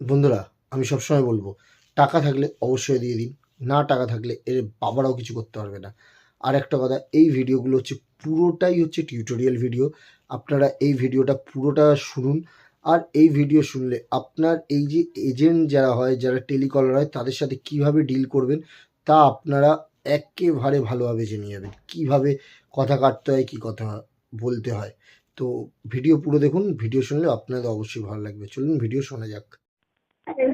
বন্ধুরা, আমি সবসময় বলব, টাকা থাকলে অবশ্যই দিয়ে দিন। না টাকা থাকলে এর বাবারাও কিছু করতে পারবে না। আর একটা কথা, এই ভিডিওগুলো হচ্ছে পুরোটাই হচ্ছে টিউটোরিয়াল ভিডিও আপনারা এই ভিডিওটা পুরোটা শুনুন। আর এই ভিডিও শুনলে আপনার এই যে এজেন্ট যারা হয়, যারা টেলিকলার হয়, তাদের সাথে কীভাবে ডিল করবেন, তা আপনারা একেবারে ভালোভাবে জেনে যাবেন। কীভাবে কথা কাটতে হয়, কি কথা বলতে হয়। তো ভিডিও পুরো দেখুন ভিডিও শুনলে আপনাদের অবশ্যই ভালো লাগবে। চলুন ভিডিও শোনা যাক।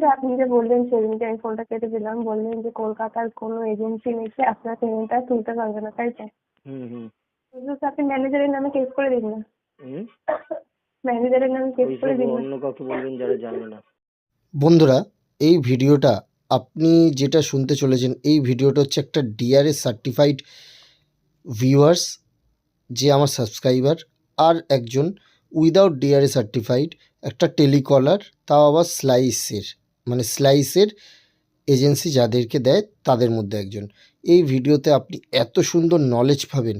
যে আপনি যে বললেন সেদিনকে আমি ফোনটা কেটে দিলাম। বললেন যে কলকাতার কোনো এজেন্সি এসে আপনার পেমেন্টটা তুলতে পারবে না তাই তো? হুম হুম। তো আপনি ম্যানেজারের নামে কেস করে দিন না। হুম? ম্যানেজারের নামে কেস করে দিন না। অন্য কাউকে বলবেন যারা জানে না। বন্ধুরা এই ভিডিওটা আপনি যেটা শুনতে চলেছেন এই ভিডিওটা হচ্ছে একটা ডিআরএস সার্টিফাইড ভিউয়ার্স যে আমার সাবস্ক্রাইবার আর একজন উইদাউট ডিআরএস সার্টিফাইড একটা টেলিকলার তাও আবার স্লাইসের মানে স্লাইসের এজেন্সি যাদেরকে দেয়, তাদের মধ্যে একজন। এই ভিডিওতে আপনি এত সুন্দর নলেজ পাবেন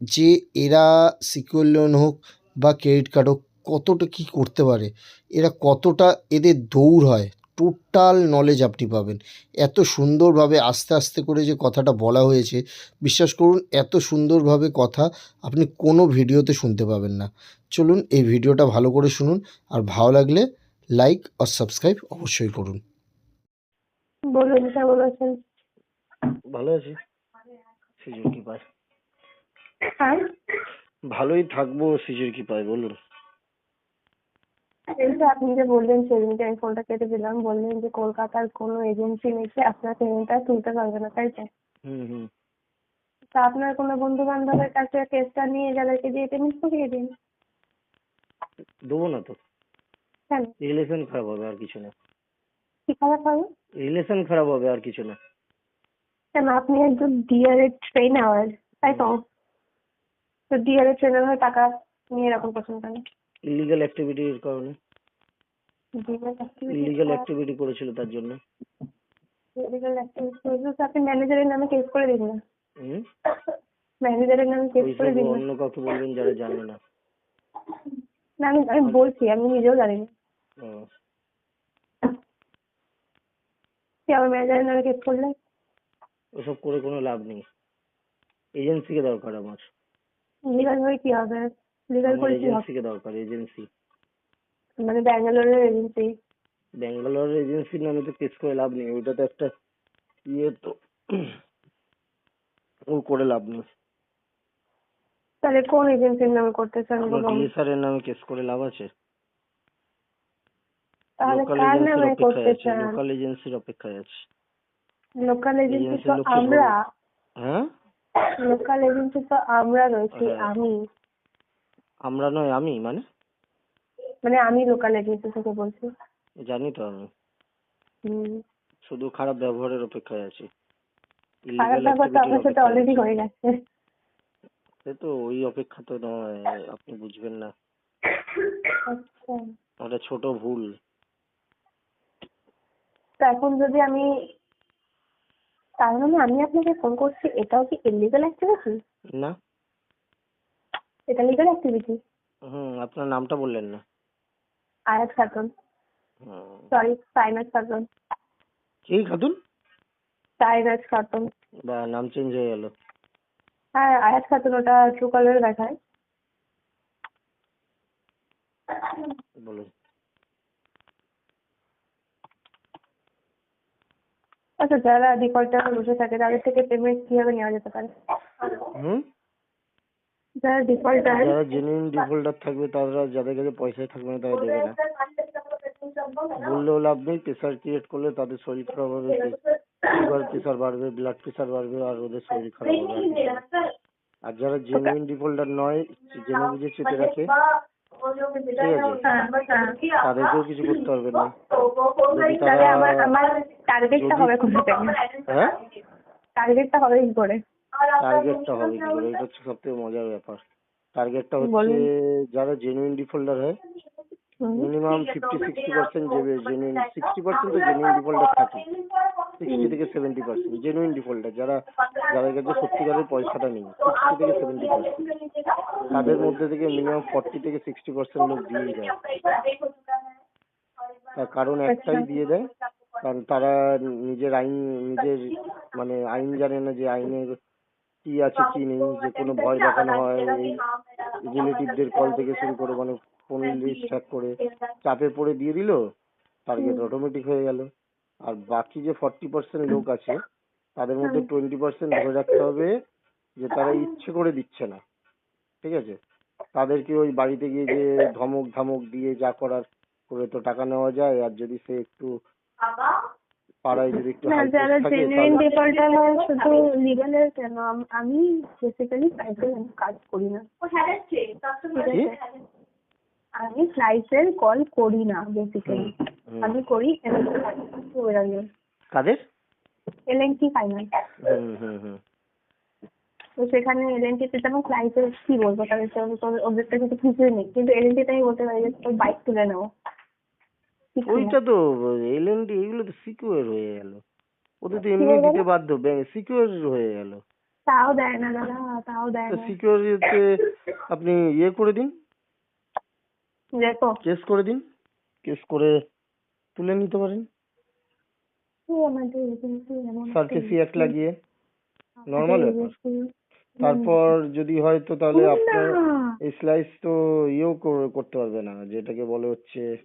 যে এরা সিকিউর লোন হোক বা ক্রেডিট কার্ড হোক, কতটা কী করতে পারে। এরা কতটা এদের দৌড় হয় টোটাল নলেজ আপনি পাবেন। এত সুন্দরভাবে আস্তে আস্তে করে যে কথাটা বলা হয়েছে, বিশ্বাস করুন, এত সুন্দরভাবে কথা আপনি কোনো ভিডিওতে শুনতে পাবেন না। চলুন এই ভিডিওটা ভালো করে শুনুন, আর ভালো লাগলে লাইক আর সাবস্ক্রাইব অবশ্যই করুন। বলুন কেমন আছেন? ভালো আছি। সিজুর কি পায় হ্যাঁ? ভালোই থাকব সিজুর কি পায় বলুন। এই যে আপনি যে বললেন সেদিনকে আমি ফোনটা কেটে দিলাম। বললেন যে কলকাতার কোনো এজেন্সি এসে আপনার পেমেন্টটা তুলতে পারবে না তাই তো? হুম হুম। তা আপনার কোনো বন্ধু বান্ধবের কাছে কেসটা নিয়ে যাদেরকে দিয়ে পেমেন্ট করিয়ে দিন? দেবো না তো। কেন? রিলেশন খারাপ হবে আর কিছু না। কি খারাপ হবে? রিলেশন খারাপ হবে আর কিছু না। কেন? আপনি একজন ডিআরএ ট্রেনার তাই তো? তো ডিআরএ ট্রেনার হয়ে টাকা নিয়ে এরকম করছেন কেন? ইলিগাল অ্যাক্টিভিটির কারণে। ইলিগাল অ্যাক্টিভিটি করেছিল তার জন্য। ইলিগাল অ্যাক্টিভিটি আপনি ম্যানেজারের নামে কেস করে দিন না? হুম? ম্যানেজারের নামে কেস করে দিন না? অন্য কাউকে বলবেন যারা জানে না। না আমি আমি বলছি আমি নিজেও জানি না। ও, আমার ম্যানেজারের নামে কেস করলে। ওসব করে কোনো লাভ নেই। এজেন্সিকে দরকার আমার। লিগাল হয়ে কি হবে? লিগাল করে কি হবে? এজেন্সিকে দরকার এজেন্সি মানে ব্যাঙ্গালোরের এজেন্সি ব্যাঙ্গালোর এজেন্সির নামে তো কেস করে লাভ নেই। ওইটা তো একটা ইয়ে তো। ও করে লাভ নেই। তাহলে কোন এজেন্সির নামে করতে চান বলুন নামে কেস করে লাভ আছে। তাহলে লোকাল কার নামে করতে অপেক্ষায় আছে চান? লোকাল এজেন্সির অপেক্ষায় আছে। লোকাল এজেন্সি agency তো আমরা। হ্যাঁ? লোকাল এজেন্সি তো আমরা রয়েছি হ্যাঁ। আমি। আমরা নয় আমি মানে? মানে আমি লোকাল এজেন্সি থেকে বলছি। জানি তো আমি। শুধু খারাপ ব্যবহারের অপেক্ষায় আছি। খারাপ তো আমার সাথে অলরেডি হয়ে গেছে। সে তো ওই অপেক্ষা তো নয় আপনি বুঝবেন না। আচ্ছা। ওটা ছোট ভুল। তো এখন যদি আমি তার মানে আমি আপনাকে ফোন করছি এটাও কি ইলিগাল অ্যাক্টিভিটি না। এটা লিগাল অ্যাক্টিভিটি হুম আপনার নামটা বললেন না। আয়াত খাতুন। Sorry sinus Khatun. কি খাতুন? সাইনাস খাতুন। বা নাম চেঞ্জ হয়ে গেল। হ্যাঁ আয়াত খাতুন ওটা ট্রু কালারে দেখায়। বলুন। আচ্ছা যারা ডিফল্টার বসে থাকে তাদের থেকে পেমেন্ট কীভাবে নেওয়া যেতে পারে? হুম? যারা ডিফল্টার যারা জেনুইন ডিফল্টার থাকবে তারা যাদের কাছে পয়সাই থাকবে না তারা দেবে না। বললেও লাভ নেই প্রেশার ক্রিয়েট করলে তাদের শরীর খারাপ হবে সুগার প্রেশার বাড়বে ব্লাড প্রেশার বাড়বে আর ওদের শরীর খারাপ হবে। আর আর যারা জেনুইন ডিফল্টার নয় জেনে বুঝে চেপে রাখে তাদেরকেও কিছু করতে পারবে না। টার্গেটটা হবে কোথা থেকে হ্যাঁ? টার্গেটটা হবে কি করে? টার্গেটটা হবে কি করে? এটা হচ্ছে সব থেকে মজার ব্যাপার। টার্গেটটা হচ্ছে। যারা জেনুইন ডিফল্টার হয়। Minimum fifty sixty percent genuine sixty percent তো জেনুইন ডিফল্টার থাকে। সিক্সটি থেকে সেভেন্টি পার্সেন্ট জেনুইন ডিফল্টার যারা যাদের কাছে সত্যিকারের পয়সাটা নেই সিক্সটি থেকে সেভেন্টি পার্সেন্ট তাদের মধ্যে থেকে মিনিমাম ফর্টি থেকে সিক্সটি পার্সেন্ট লোক দিয়ে দেয় তার কারণ একটাই। দিয়ে দেয় কারণ তারা নিজের আইন নিজের মানে আইন জানে না যে আইনের কি আছে কি নেই যে কোনো ভয় দেখানো হয় এই রিলেটিভদের কল থেকে শুরু করে মানে ফোন লিস্ট হ্যাক করে চাপে পড়ে দিয়ে দিল টার্গেট অটোমেটিক হয়ে গেল। আর বাকি যে ফর্টি পার্সেন্ট লোক আছে তাদের মধ্যে টোয়েন্টি পার্সেন্ট ধরে রাখতে হবে যে তারা ইচ্ছে করে দিচ্ছে না। ঠিক আছে? তাদেরকে ওই বাড়িতে গিয়ে যে ধমক ধামক দিয়ে যা করার করে তো টাকা নেওয়া যায় আর যদি সে একটু পাড়ায় যদি একটু না যারা জেনুইন ডিফল্টার হয় শুধু লিগালের কেন? আমি বেসিক্যালি কাজ করি না। আমি ফ্লাইটের কল করি না বেসিক্যালি। আমি করি কাদের? এল এন টি ফাইন্যান্স তো সেখানে এল এন টিতে যেমন ফ্লাইটের কি বলব? তাদের তো তো- ওদের তো কিছু কিছুই নেই। কিন্তু এল এন টিতে আমি বলতে পারি যে তোর বাইক তুলে নেব কিছু না। ওইটা তো এল এন ডি এগুলো তো সিকিউর হয়ে গেল। ওদের তো এমনি দিতে বাধ্য ব্যাংক সিকিউর হয়ে গেল। তাও দেয় না দাদা তাও দেয় তো না। সিকিউরিটিতে আপনি ইয়ে করে দিন। দেখো। কেস করে দিন। কেস করে তুলে নিতে পারেন। সার্কেসি অ্যাক্ট লাগিয়ে। নর্মাল ব্যাপার। তারপর যদি হয় তো তাহলে আপনার এই স্লাইস তো ইয়েও কর- করতে পারবে না। যেটাকে বলে হচ্ছে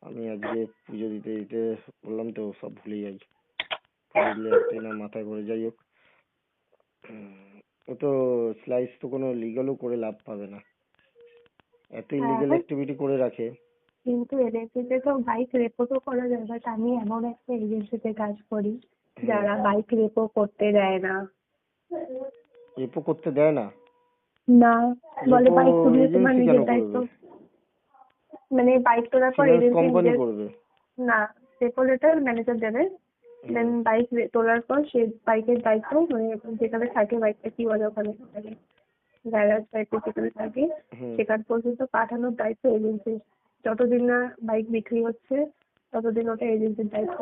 আমি আজকে পুজো দিতে দিতে বললাম তো সব ভুলে যাই। না মাথায় করে যাই হোক। ও তো স্লাইস তো কোনো লিগালও করে লাভ পাবে না। এত হ্যাঁ। অ্যাক্টিভিটি করে রাখে। কিন্তু এজেন্সিতে তো বাইক রেপোও করা যায় বাট আমি এমন একটা এজেন্সিতে কাজ করি যারা বাইক রেপো করতে দেয় না। রেপো করতে দেয় না? না বলে Repo বাইক তুলিয়ে তোমার নিজের দায়িত্ব। মানে বাইক তোলার পর কোম্পানি করবে। না রেপো লেটার ম্যানেজার দেবে। দেন বাইক তোলার পর সে বাইকের দায়িত্ব মানে যেখানে থাকে বাইকটা কি বলে ওখানে? থাকে গ্যারাজ টাইপের যেখানে থাকে। সেখান পর্যন্ত পাঠানোর দায়িত্ব এজেন্সির যতদিন না বাইক বিক্রি হচ্ছে ততদিন ওটা এজেন্সির দায়িত্ব।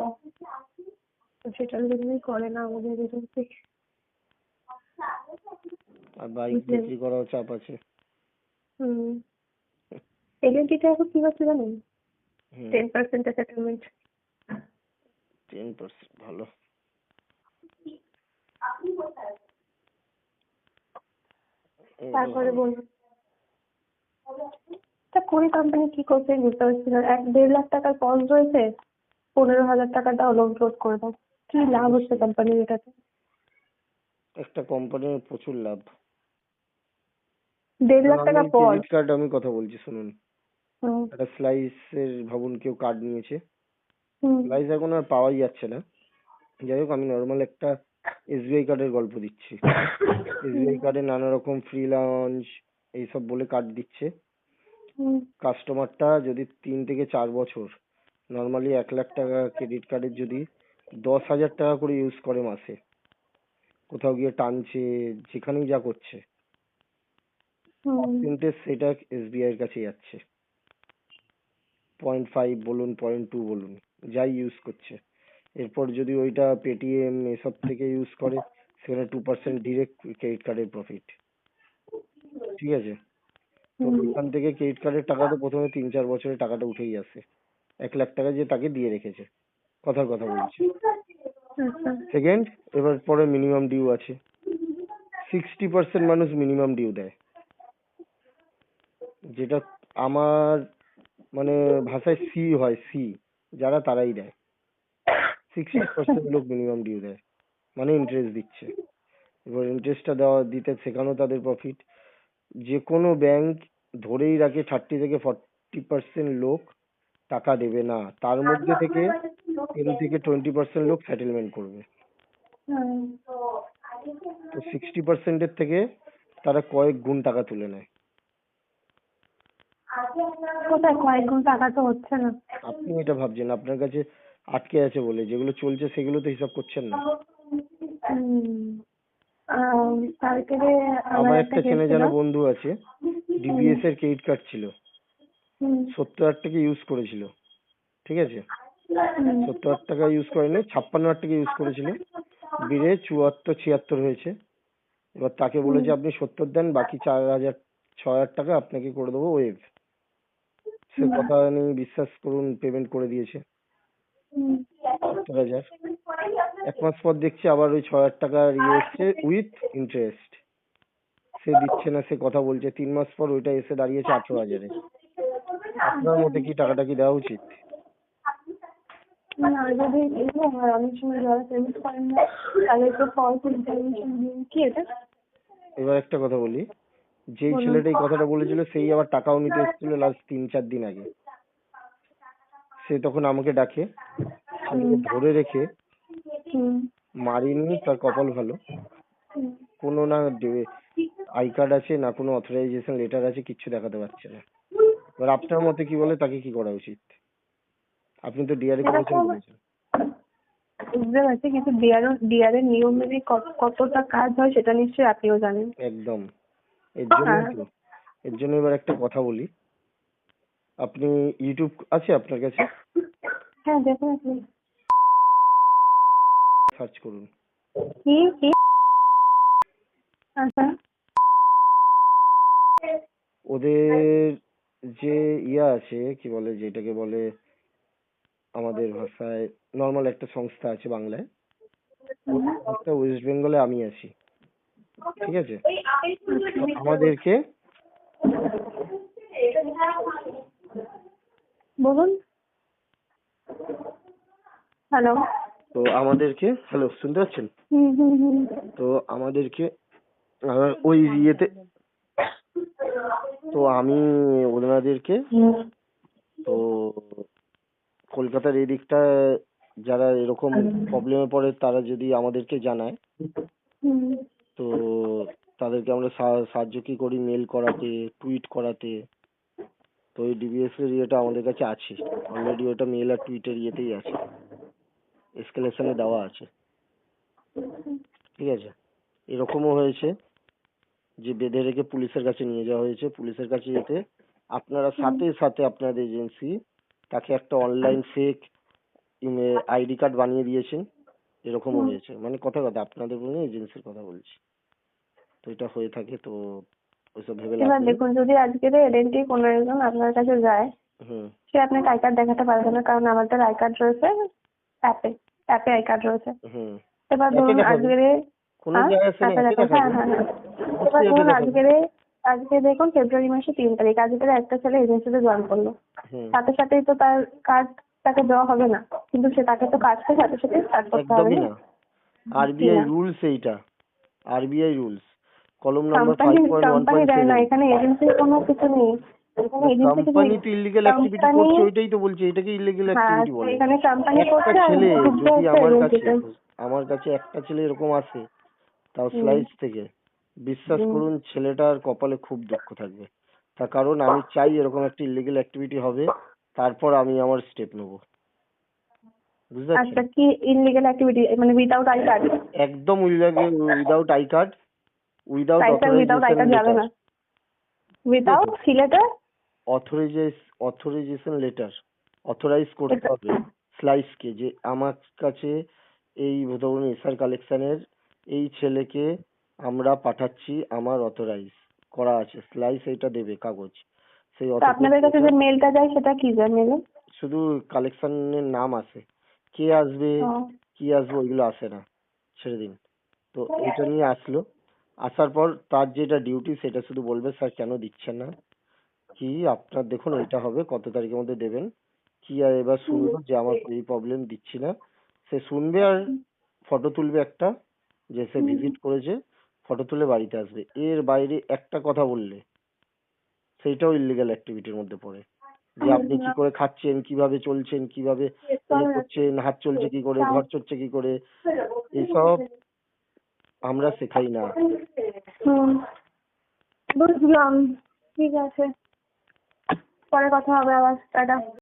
তো সেটার জন্যই করে না আমাদের এজেন্সি আর বাইক বিক্রি করাও চাপ আছে। হুম। এজেন্সিটা এখন কি হচ্ছে জানেন? Ten percent settlement ten percent ভালো। এই তারপরে বলুন তা কোন কোম্পানি কি করছে বুঝতে পারছি না। এক দেড় লাখ টাকার পজ রয়েছে পনেরো হাজার টাকা দাও লোন শোধ করে দাও। কি লাভ হচ্ছে কোম্পানির এটাতে? একটা কোম্পানির প্রচুর লাভ। দেড় লাখ টাকা পজ ক্রেডিট কার্ড আমি কথা বলছি শুনুন। একটা স্লাইসের ভাবুন কেউ কার্ড নিয়েছে। স্লাইস এখন আর পাওয়াই যাচ্ছে না। যাই হোক আমি নর্মাল একটা এসবিআই কার্ডের গল্প দিচ্ছি। এসবিআই কার্ডে নানা রকম ফ্রি লঞ্চ এইসব বলে কার্ড দিচ্ছে। হুম। কাস্টমারটা যদি তিন থেকে চার বছর নর্মালি এক লাখ টাকা ক্রেডিট কার্ডের যদি দশ হাজার টাকা করে ইউজ করে মাসে কোথাও গিয়ে টানছে যেখানেই যা করছে পার্সেন্টেজ সেটা এসবিআই এর কাছে যাচ্ছে। পয়েন্ট ফাইভ বলুন পয়েন্ট টু বলুন যাই ইউজ করছে। এরপর যদি ওইটা পেটিএম এসব থেকে ইউজ করে সেখানে টু পার্সেন্ট ডিরেক্ট ক্রেডিট কার্ডের প্রফিট ঠিক আছে? তো ওখান থেকে ক্রেডিট কার্ডের টাকা তো প্রথমে তিন চার বছরে টাকাটা উঠেই আসে। এক লাখ টাকা যে তাকে দিয়ে রেখেছে। কথার কথা বলছি। সেকেন্ড এবার পরে মিনিমাম ডিউ আছে। সিক্সটি পার্সেন্ট মানুষ মিনিমাম ডিউ দেয়। যেটা আমার মানে ভাষায় সি হয় সি যারা তারাই দেয়। সিক্সটি পার্সেন্ট লোক মিনিমাম ডিউ দেয়। মানে ইন্টারেস্ট দিচ্ছে। এবার ইন্টারেস্টটা দেওয়া দিতে সেখানেও তাদের প্রফিট যে কোনো ব্যাংক ধরেই রাখে থার্টি থেকে ফর্টি পার্সেন্ট লোক টাকা দেবে না। তার মধ্যে থেকে টেন থেকে টোয়েন্টি পার্সেন্ট লোক সেটেলমেন্ট করবে। তো সিক্সটি পার্সেন্টের থেকে তারা কয়েক গুণ টাকা তুলে নেয়। কোথায় কয়েক গুণ টাকা তো হচ্ছে না। আপনি এটা ভাবছেন? আপনার কাছে আটকে আছে বলে যেগুলো চলছে সেগুলো তো হিসাব করছেন না। আমার একটা চেনা জানা বন্ধু আছে ডিবিএস এর ক্রেডিট কার্ড ছিল। সত্তর হাজার টাকা ইউজ করেছিল। ঠিক আছে? সত্তর হাজার টাকা ইউজ করেনি ছাপ্পান্ন হাজার টাকা ইউজ করেছিল। বেড়ে চুয়াত্তর ছিয়াত্তর হয়েছে। এবার তাকে বলেছে আপনি সত্তর দেন বাকি চার হাজার ছ হাজার টাকা আপনাকে করে দেবো ওয়েভ সে কথা নিয়ে বিশ্বাস করুন পেমেন্ট করে দিয়েছে। সত্তর হাজার এক মাস পর দেখছি আবার ওই ছ হাজার টাকার ইয়ে এসছে উইথ ইন্টারেস্ট সে দিচ্ছে না সে কথা বলছে। তিন মাস পর ওইটা এসে দাঁড়িয়েছে আঠেরো হাজারে। আপনার মতে কি টাকাটা কি দেওয়া উচিত? না যদি এগুলো হয় অনেক সময় যারা পেমেন্ট করেন না তাদেরকে ফলস ইনফরমেশন দিন কি এটা? এবার একটা কথা বলি। যেই ছেলেটা এই কথাটা বলেছিল সেই আবার টাকাও নিতে এসেছিল লাস্ট তিন চার দিন আগে। সে তখন আমাকে ডাকে। ছেলেকে ধরে রেখে মারিনি তার কপাল ভালো। কোনো না আই কার্ড আছে না কোনো অথরাইজেশন লেটার আছে কিচ্ছু দেখাতে পারছে না। এবার আপনার মতে কি বলে তাকে কি করা উচিত? আপনি তো ডিআরএ করেছেন বলেছেন। বুঝতে পারছি কিন্তু ডিআর ডিআর এর নিয়ম মেনে কতটা কাজ হয় সেটা নিশ্চয়ই আপনিও জানেন। একদম। এর জন্য হ্যাঁ। তো এর জন্য এবার একটা কথা বলি। আপনি ইউটিউব আছে আপনার কাছে? হ্যাঁ দেখুন আপনি সার্চ করুন। কি কি? আচ্ছা। ওদের যে ইয়া আছে কি বলে যেটাকে বলে আমাদের ভাষায় নর্মাল একটা সংস্থা আছে বাংলায়। সংস্থা ওয়েস্ট বেঙ্গলে আমি আছি। ঠিক আছে? আমাদেরকে বলুন। হ্যালো তো আমাদেরকে হ্যালো শুনতে পাচ্ছেন? হুম হুম হুম। তো আমাদেরকে ওই ইয়েতে তো আমি ওনাদেরকে তো কলকাতার এই দিকটা যারা এরকম প্রবলেমে পড়ে তারা যদি আমাদেরকে জানায় হুম। তো তাদেরকে আমরা সাহায্য কি করি? মেল করাতে টুইট করাতে? তো এই ডিবিএস এর ইয়েটা আমাদের কাছে আছে। অলরেডি ওটা মেল আর টুইটের ইয়েতেই আছে। এসকেলেশনে দেওয়া আছে। ঠিক আছে? এরকমও হয়েছে যে বেঁধে রেখে পুলিশের কাছে নিয়ে যাওয়া হয়েছে। পুলিশের কাছে যেতে আপনারা সাথে সাথে আপনাদের এজেন্সি তাকে একটা অনলাইন ফেক আইডি কার্ড বানিয়ে দিয়েছেন। এরকমও হয়েছে। মানে কথা কথা আপনাদের বলে এজেন্সির কথা বলছি। তো এটা হয়ে থাকে তো ওইসব ভেবে এবার দেখুন যদি আজকের এলএনটি কোনো একজন আপনার কাছে যায় হুম। সে আপনাকে আই কার্ড দেখাতে পারবে না কারণ আমাদের আই কার্ড রয়েছে অ্যাপে অ্যাপে আই কার্ড রয়েছে। হুম। এবার ধরুন? আজকের কোনো হ্যাঁ, হ্যাঁ হ্যাঁ। এবার ধরুন আজকের আজকে দেখুন ফেব্রুয়ারি মাসে তিন তারিখ আজকের একটা ছেলে এজেন্সিতে জয়েন করল। সাথে সাথেই তো তার কার্ড তাকে দেওয়া হবে না কিন্তু সে তাকে তো কাজটা সাথে সাথে স্টার্ট করতে হবে একদমই না। না। আরবিআই রুলস এইটা। আরবিআই রুলস কলম number company five point one company point দেয় না এখানে এজেন্সির কোনো কিছু নেই। কোম্পানি তো ইলিগাল অ্যাক্টিভিটি করছে ওইটাই তো বলছে এটাকে ইলিগাল হ্যাঁ অ্যাক্টিভিটি বলে। এখানে কোম্পানি একটা করছে ছেলে যদি আমার কাছে আমার কাছে একটা ছেলে এরকম আসে তাও। স্লাইস থেকে বিশ্বাস করুন ছেলেটার কপালে খুব দুঃখ থাকবে। তার কারণ আমি চাই এরকম একটা ইলিগাল অ্যাক্টিভিটি হবে তারপর আমি আমার স্টেপ নেব। বুঝতে আচ্ছা পারছেন কি ইনলিগাল অ্যাক্টিভিটি মানে উইদাউট আই কার্ড একদম without I card without I card without I card যাবে না। উইদাউট সিলেটার অথরাইজেস অথরাইজেশন লেটার অথরাইজ করতে হবে। স্লাইসকে যে আমার কাছে এই ধরুন এসআর কালেকশনের এই ছেলেকে আমরা পাঠাচ্ছি আমার অথরাইজ করা আছে। স্লাইস এটা দেবে কাগজ। সেই আপনাদের কাছে যে মেলটা যায় সেটা কি যায় মেলে শুধু কালেকশনের নাম আসে কে আসবে কি আসবে ওইগুলো আসে না। ছেড়ে দিন। তো এটা নিয়ে আসলো। আসার পর তার যেটা ডিউটি সেটা শুধু বলবে স্যার কেন দিচ্ছেন না? কি আপনার দেখুন এটা হবে কত তারিখের মধ্যে দেবেন? কি আর এবার শুনলো যে আমার এই প্রবলেম দিচ্ছি না? সে শুনবে আর ফটো তুলবে একটা যে সে। ভিজিট করেছে ফটো তুলে বাড়িতে আসবে। এর বাইরে একটা কথা বললে সেইটাও ইলিগাল অ্যাক্টিভিটির মধ্যে পড়ে। যে আপনি কি করে খাচ্ছেন কীভাবে চলছেন কীভাবে করছেন হাত চলছে কি করে ঘর চলছে কি করে? এইসব আমরা শেখাই না। বুঝলাম। ঠিক আছে। পরে কথা হবে আবার। টাটা।